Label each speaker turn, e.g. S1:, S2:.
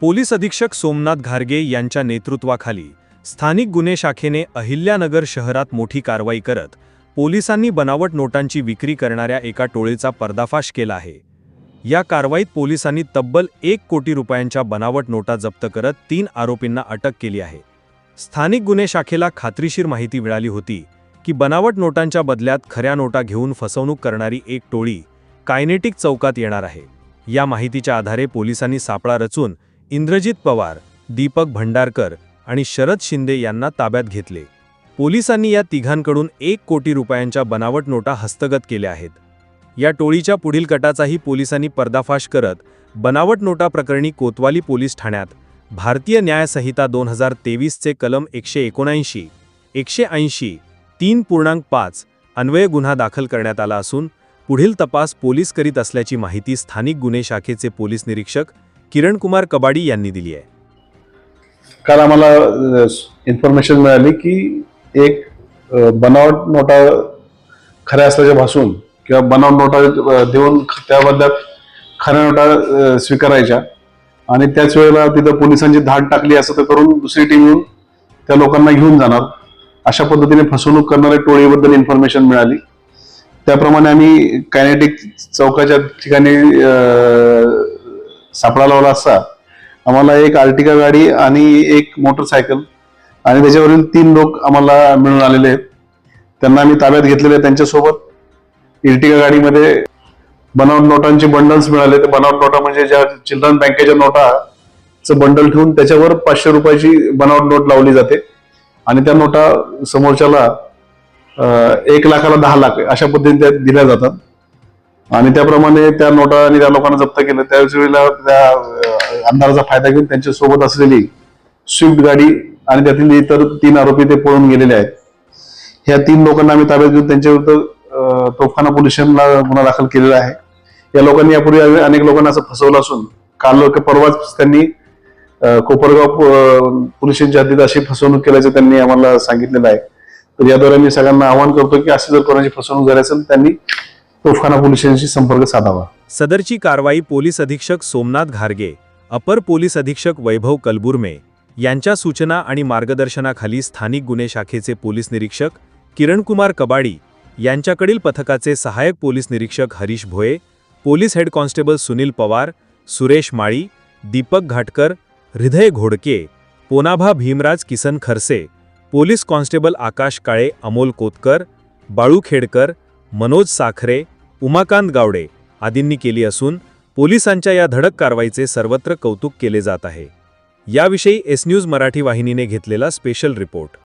S1: Police अधीक्षक सोमनाथ घारगे यांच्या नेतृत्वाखाली स्थानिक गुन्हे शाखेने अहिल्यानगर शहरात मोठी कारवाई करत पोलिसांनी बनावट नोटांची विक्री करणाऱ्या एका टोळीचा पर्दाफाश केला आहे. या कारवाईत पोलिसांनी तब्बल एक कोटी रुपयांच्या बनावट नोटा जप्त करत तीन आरोपींना अटक केली आहे. स्थानिक गुन्हे शाखेला खात्रीशीर माहिती मिळाली होती की बनावट नोटांच्या बदल्यात खऱ्या नोटा घेऊन फसवणूक करणारी एक टोळी कायनेटिक चौकात येणार आहे. या माहितीच्या आधारे पोलिसांनी सापळा रचून इंद्रजित पवार दीपक भंडारकर आणि शरद शिंदे यांना ताब्यात घेतले. पोलिसांनी या तिघांकडून एक कोटी रुपयांच्या बनावट नोटा हस्तगत केल्या आहेत. या टोळीच्या पुढील कटाचाही पोलिसांनी पर्दाफाश करत बनावट नोटा प्रकरणी कोतवाली पोलीस ठाण्यात भारतीय न्यायसंहिता दोन हजार तेवीसचे कलम एकशे एकोणऐंशी एकशे ऐंशी तीन पूर्णांक पाच अन्वय गुन्हा दाखल करण्यात आला असून पुढील तपास पोलीस करीत असल्याची माहिती स्थानिक गुन्हे शाखेचे पोलीस निरीक्षक किरण कुमार कबाडी यांनी दिली आहे.
S2: काल आम्हाला इन्फॉर्मेशन मिळाली की एक बनावट नोटा खऱ्या असल्याचे भासून किंवा बनावट नोटा देऊन त्या बदल्यात खऱ्या नोटा स्वीकारायच्या. आणि त्याच वेळेला तिथं पोलिसांची धाड टाकली असं तर करून दुसरी टीम येऊन त्या लोकांना घेऊन जाणार. अशा पद्धतीने फसवणूक करणाऱ्या टोळीबद्दल इन्फॉर्मेशन मिळाली. त्याप्रमाणे आम्ही कायनेटिक चौकाच्या ठिकाणी सापळा लावला असता. आम्हाला एक आर्टिका गाडी आणि एक मोटरसायकल आणि त्याच्यावरील तीन लोक आम्हाला मिळून आलेले आहेत. त्यांना आम्ही ताब्यात घेतलेले आहे त्यांच्यासोबत. इर्टिका गाडीमध्ये बनावट नोटांचे बंडल्स मिळाले. ते बनावट नोटा म्हणजे ज्या चिल्ड्रन बँकेच्या नोटाचं बंडल ठेवून त्याच्यावर पाचशे रुपयाची बनावट नोट लावली जाते. आणि त्या नोटा समोरच्याला एक लाखाला दहा लाख अशा पद्धतीने त्या दिल्या जातात. आणि त्याप्रमाणे त्या नोटा आणि त्या लोकांना जप्त केलं. त्याच वेळेला त्या अंधाराचा फायदा घेऊन त्यांच्यासोबत असलेली स्विफ्ट गाडी आणि त्यातील इतर तीन आरोपी ते पळून गेलेले आहेत. ह्या तीन लोकांना आम्ही ताब्यात घेऊन त्यांच्या विरुद्ध तोफखाना पोलीस स्टेशनला गुन्हा दाखल केलेला आहे. या लोकांनी यापूर्वी अनेक लोकांना असं फसवलं असून काल परवाच त्यांनी कोपरगाव अं, पोलीस स्टेशनच्या हद्दीत अशी फसवणूक केल्याचं त्यांनी आम्हाला सांगितलेलं आहे. तर याद्वारे मी सगळ्यांना आवाहन करतो की अशी जर कोणाची फसवणूक झाली असेल त्यांनी तोफखाना पोलिसांशी संपर्क साधावा.
S1: सदरची कारवाई पोलीस अधीक्षक सोमनाथ घारगे अपर पोलीस अधीक्षक वैभव कलबुर्मे यांच्या सूचना आणि मार्गदर्शनाखाली स्थानिक गुन्हे शाखेचे पोलीस निरीक्षक किरणकुमार कबाडी यांच्याकडील पथकाचे सहायक पोलीस निरीक्षक Harish Bhoye police head constable Sunil Pawar Suresh Mali Deepak Ghatkar Hriday Ghodke पोनाभा Bhimraj Kisan Kharse police constable Akash Kale Amol Kotkar Balu Khedkar Manoj Sakhare Umakant Gawade आदींनी केली असून पोलिसांच्या या धडक कारवाईचे सर्वत्र कौतुक केले जात आहे. याविषयी एस न्यूज मराठी वाहिनीने घेतलेला स्पेशल रिपोर्ट.